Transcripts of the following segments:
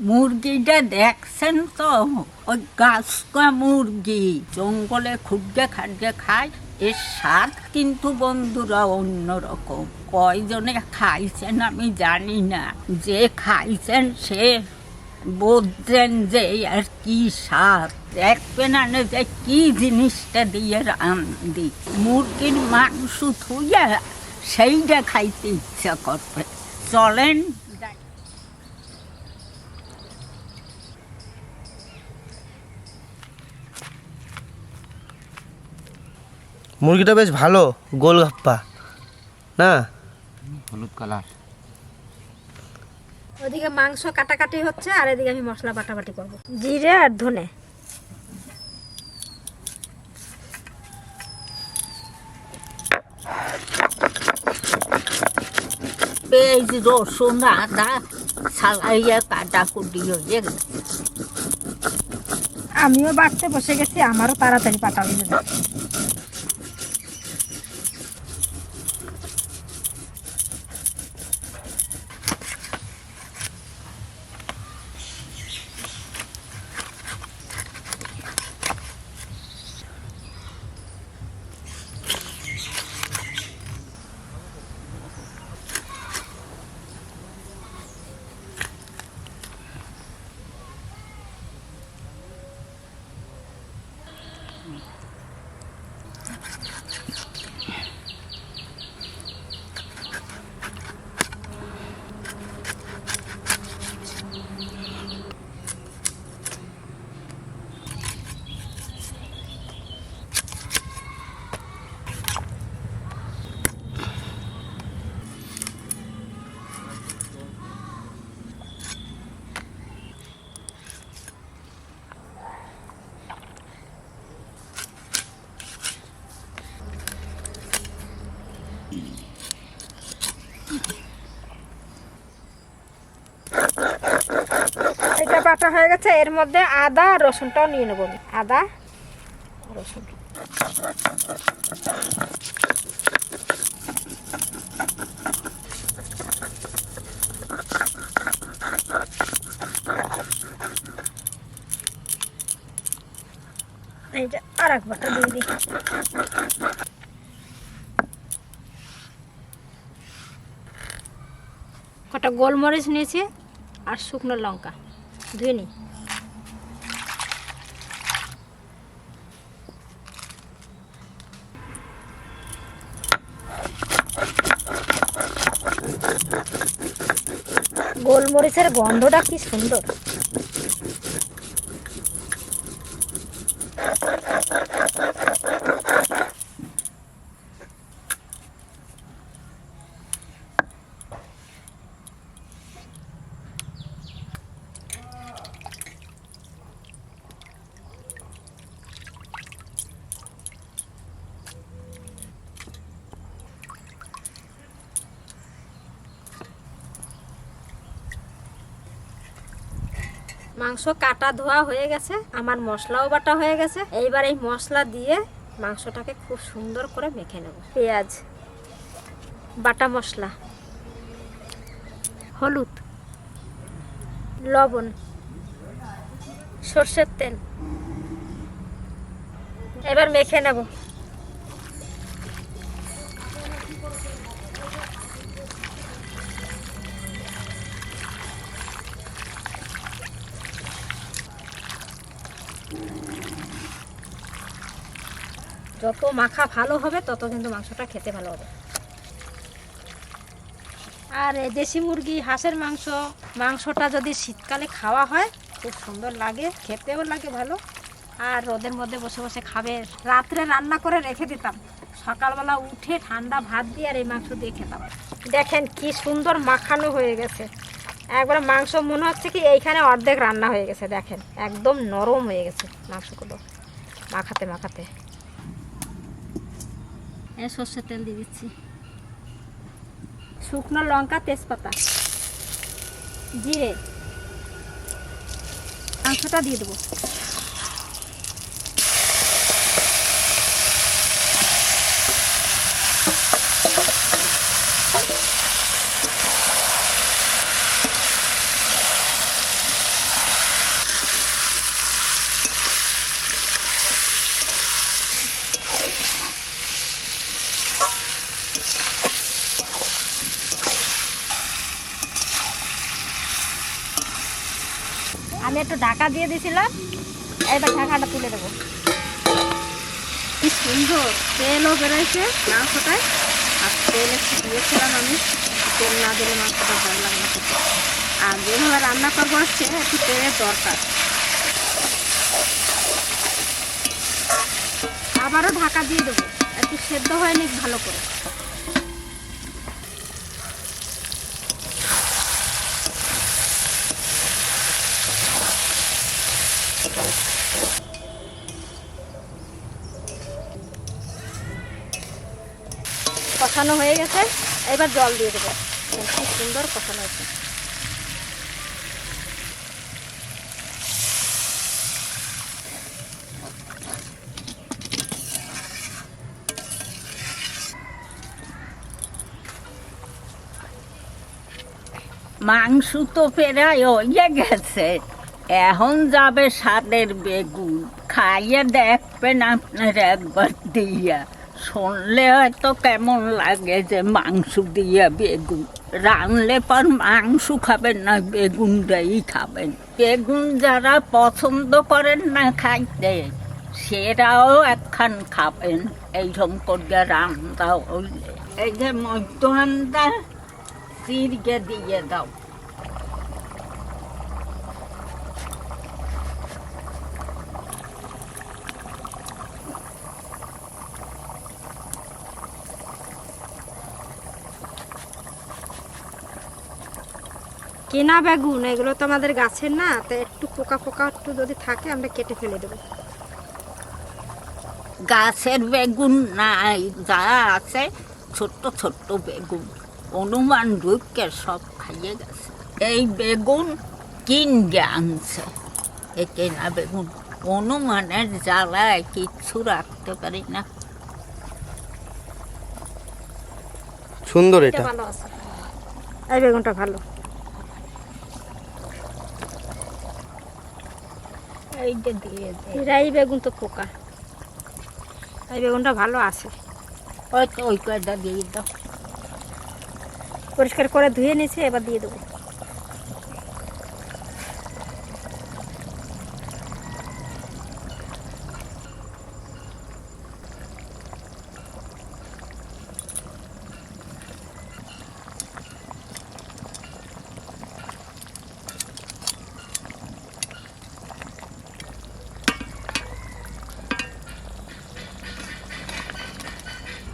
মুরগিটা দেখছেন তো? ওই গাছকা মুরগি। জঙ্গলে খুঁজে খাদ্যে খায়, এর স্বাদ কিন্তু বন্ধুরা অন্যরকম। কয়জনে খাইছেন আমি জানি না। যে খাইছেন সে বুঝছেন যে আর কি স্বাদ। দেখবেন না যে কি জিনিসটা দিয়ে রান্ধি মুরগির মাংস থুইয়া সেইটা খাইতে ইচ্ছা করবে। চলেন মুরগিটা বেশ ভালো গোল গাপ্পা। না? হলুদ কালার। ওদিকে মাংস কাটাকাটি হচ্ছে আর এদিকে আমি মশলা বাটাবাটি করব। জিরে আর ধনে। পেঁয়াজ রসুন আদা সালাইয়া কাটা কুটি হয়ে গেছে আমিও বাটতে বসে গেছি আমারও তাড়াতাড়ি পাটা হয়ে যাবে এটা বাটা হয়ে গেছে, এর মধ্যে আদা আর রসুনটাও নিয়ে নেব আদা, রসুন। আর কটা গোলমরিচ নিয়েছি আর শুকনো লঙ্কা। ধুয়ে গোলমরিচের গন্ধটা কি সুন্দর। মাংস কাটা ধোয়া হয়ে গেছে, আমার মশলাও বাটা হয়ে গেছে। এইবার এই মশলা দিয়ে মাংসটাকে খুব সুন্দর করে মেখে নেব। পেঁয়াজ, বাটা মশলা, হলুদ, লবণ, সর্ষের তেল। এবার মেখে নেব। যত মাখা ভালো হবে, তত কিন্তু মাংসটা খেতে ভালো হবে। আর দেশি মুরগি, হাঁসের মাংস, মাংসটা যদি শীতকালে খাওয়া হয়, খুব সুন্দর লাগে, খেতেও লাগে ভালো। আর রোদের মধ্যে বসে বসে খাবে। রাত্রে রান্না করে রেখে দিতাম। সকালবেলা উঠে ঠান্ডা ভাত দিয়ে আর এই মাংস দিয়ে খেতাম। দেখেন কি সুন্দর মাখানো হয়ে গেছে। একবার মাংস মনে হচ্ছে কি এইখানে অর্ধেক রান্না হয়ে গেছে, দেখেন। একদম নরম হয়ে গেছে মাংসগুলো। মাখাতে মাখাতে। সর্ষের তেল দিয়ে দিচ্ছি। শুকনো লঙ্কা তেজপাতা জিরে মাংসটা দিয়ে দেবো। আমি একটু ঢাকা দিয়ে দিয়েছিলাম এবার ঢাকাটা তুলে দেবো। কি সুন্দর, তেলও বেরোয়ছে মাংসটায়। আর তেল একটু দিয়েছিলাম আমি, তেল না দিলে মাংসটা ভালো লাগে না আর যেভাবে রান্না করব হচ্ছে একটু তেলের দরকার। আবারও ঢাকা দিয়ে দেবো, একটু সেদ্ধ হয়নি, ভালো করে। কষানো হয়ে গেছে। এবার জল দিয়ে দেবো। কি সুন্দর কষানো হয়েছে। মাংস তো প্রায় হয়ে গেছে। এখন যাবে স্বাদের বেগুন। খাইয়ে দেখবেন আপনার একবার দিয়া। শুনলে হয়তো কেমন লাগে যে মাংস দিয়ে বেগুন। রানলে পর মাংস খাবেন না বেগুনটাই খাবেন। বেগুন যারা পছন্দ করেন না খাইতে, সেরাও একখান খাবেন। এইরকম করে রান্না হইলে। এই যে মধ্যহানটা সিরকে দিয়ে দাও। কেনা বেগুন এগুলো তো আমাদের গাছের না তো একটু পোকা পোকা একটু যদি থাকে আমরা কেটে ফেলে দেবো। গাছের বেগুন নাই যা আছে ছোট্ট ছোট্ট বেগুন। অনুমান ঢুকে সব খাইয়ে গেছে। এই বেগুন কিনবে আনছে এই কেনা বেগুন অনুমানের জ্বালায় কিচ্ছু রাখতে পারি না। সুন্দর এটা এটা। ভালো আছে। এই বেগুনটা ভালো। এইটা দিয়ে রাই বেগুন তো পোকা। রাই বেগুনটা ভালো আছে। ওই তো ওই কয়টা দিয়ে দাও। পরিষ্কার করে ধুয়ে নিয়েছে এবার দিয়ে দেবো।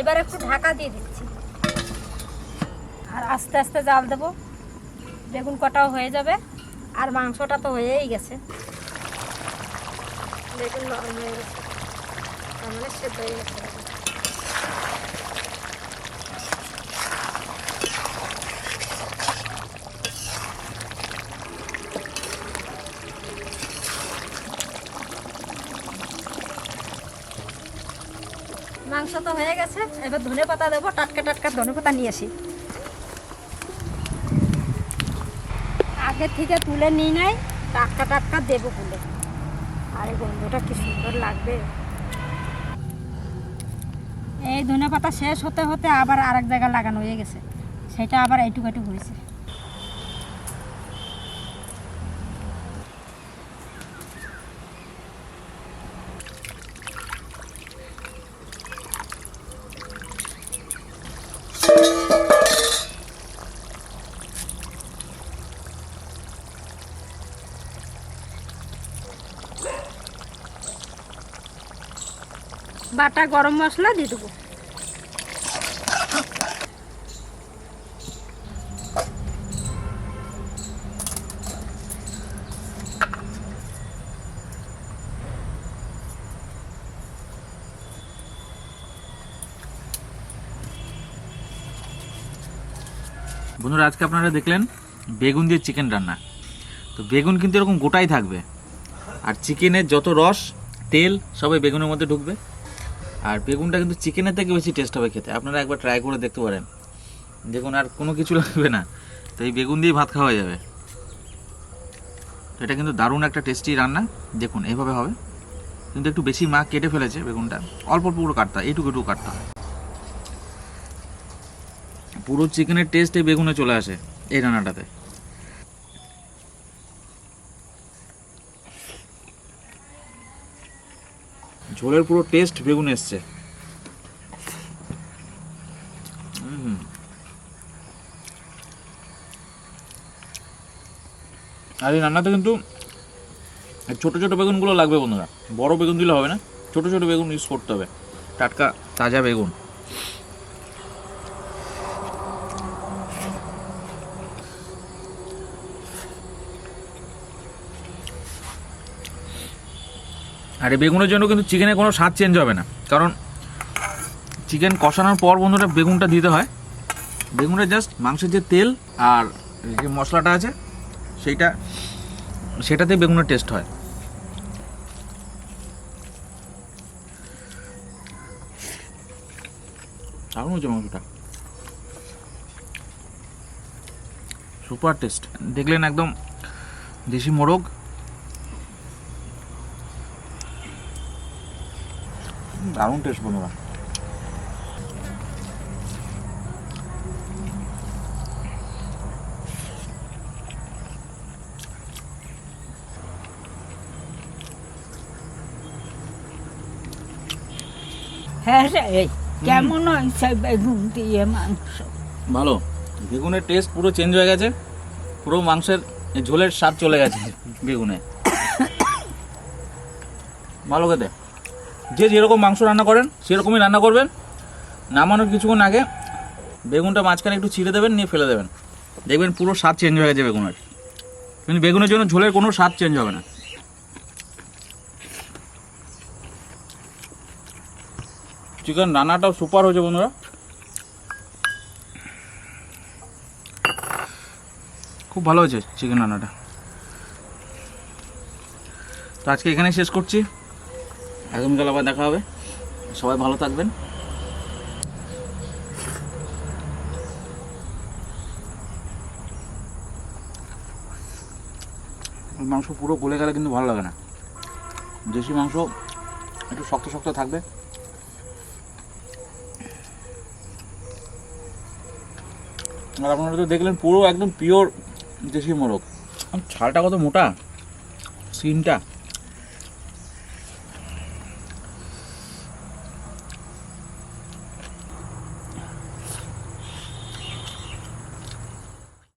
এবার একটু ঢাকা দিয়ে দিচ্ছি। আর আস্তে আস্তে জাল দেবো। বেগুন কটাও হয়ে যাবে। আর মাংসটা তো হয়েই গেছে। বেগুন নরম হয়ে গেছে। তার মানে সেদ্ধ হয়ে গেছে। মাংস তো হয়ে গেছে, এবার ধনে পাতা দেবো, টাটকা টাটকা ধনে পাতা নিয়ে আসি। আগে থেকে তুলে নিই নাই, টাটকা টাটকা দেবো বলে আরে গন্ধটা কি সুন্দর লাগবে। এই ধনে পাতা শেষ হতে হতে আবার আরেক জায়গায় লাগানো হয়ে গেছে, সেটা আবার এইটুকু এইটুকু হয়েছে। বাটা গরম মশলা দিয়ে দেবো। বন্ধুরা, আজকে আপনারা দেখলেন বেগুন দিয়ে চিকেন রান্না। তো বেগুন কিন্তু এরকম গোটাই থাকবে। আর চিকেনের যত রস, তেল, সবাই বেগুনের মধ্যে ঢুকবে। আর বেগুনটা কিন্তু চিকেনের থেকে বেশি টেস্ট হবে খেতে। আপনারা একবার ট্রাই করে দেখতে পারেন। দেখুন, আর কোনো কিছু লাগবে না। তো এই বেগুন দিয়ে ভাত খাওয়া যাবে। এটা কিন্তু দারুণ একটা টেস্টি রান্না। দেখুন এইভাবে হবে। কিন্তু একটু বেশি মা কেটে ফেলেছে বেগুনটা। অল্প অল্প করে কাটতে এইটুকু একটু কাটতে হয়। পুরো চিকেনের টেস্ট এই বেগুনে চলে আসে এই রান্নাটাতে। ঝোলের পুরো টেস্ট বেগুন এসছে। আর এই রান্নাতে কিন্তু ছোট ছোট বেগুনগুলো লাগবে বন্ধুরা। বড় বেগুন দিলে হবে না। ছোটো ছোটো বেগুন ইউজ করতে হবে। টাটকা, তাজা বেগুন। আর এই বেগুনের জন্য কিন্তু চিকেনের কোনো স্বাদ চেঞ্জ হবে না। কারণ চিকেন কষানোর পর বন্ধুরা বেগুনটা দিতে হয়। বেগুনের জাস্ট মাংসের যে তেল আর যে মশলাটা আছে, সেইটা সেটাতে বেগুনের টেস্ট হয়। দারুণ হচ্ছে মাংসটা। সুপার টেস্ট দেখলেন একদম দেশি মোরগ। দারুণ টেস্ট বন্ধুরা। হ্যাঁ রে কেমন হয়েছে বেগুন দিয়ে মাংস? ভালো। বেগুনের টেস্ট পুরো চেঞ্জ হয়ে গেছে। পুরো মাংসের ঝোলের স্বাদ চলে গেছে বেগুনে। ভালো খেতে। যে যেরকম মাংস রান্না করেন, সেরকমই রান্না করবেন। নামানোর কিছুক্ষণ আগে বেগুনটা মাঝখানে একটু ছিঁড়ে দেবেন, নিয়ে ফেলে দেবেন। দেখবেন পুরো স্বাদ চেঞ্জ হয়ে গেছে বেগুনের। কিন্তু বেগুনের জন্য ঝোলের কোনো স্বাদ চেঞ্জ হবে না। চিকেন রান্নাটাও সুপার হয়েছে বন্ধুরা। খুব ভালো হয়েছে চিকেন রান্নাটা। তো আজকে এখানে শেষ করছি। আগামীকাল আবার দেখা হবে। সবাই ভালো থাকবেন। মাংস পুরো গলে গেলে কিন্তু ভালো লাগে না। দেশি মাংস একটু শক্ত শক্ত থাকবে। আর আপনারা তো দেখলেন পুরো একদম পিওর দেশি মোরগ। ছালটা কত মোটা? সিনটা।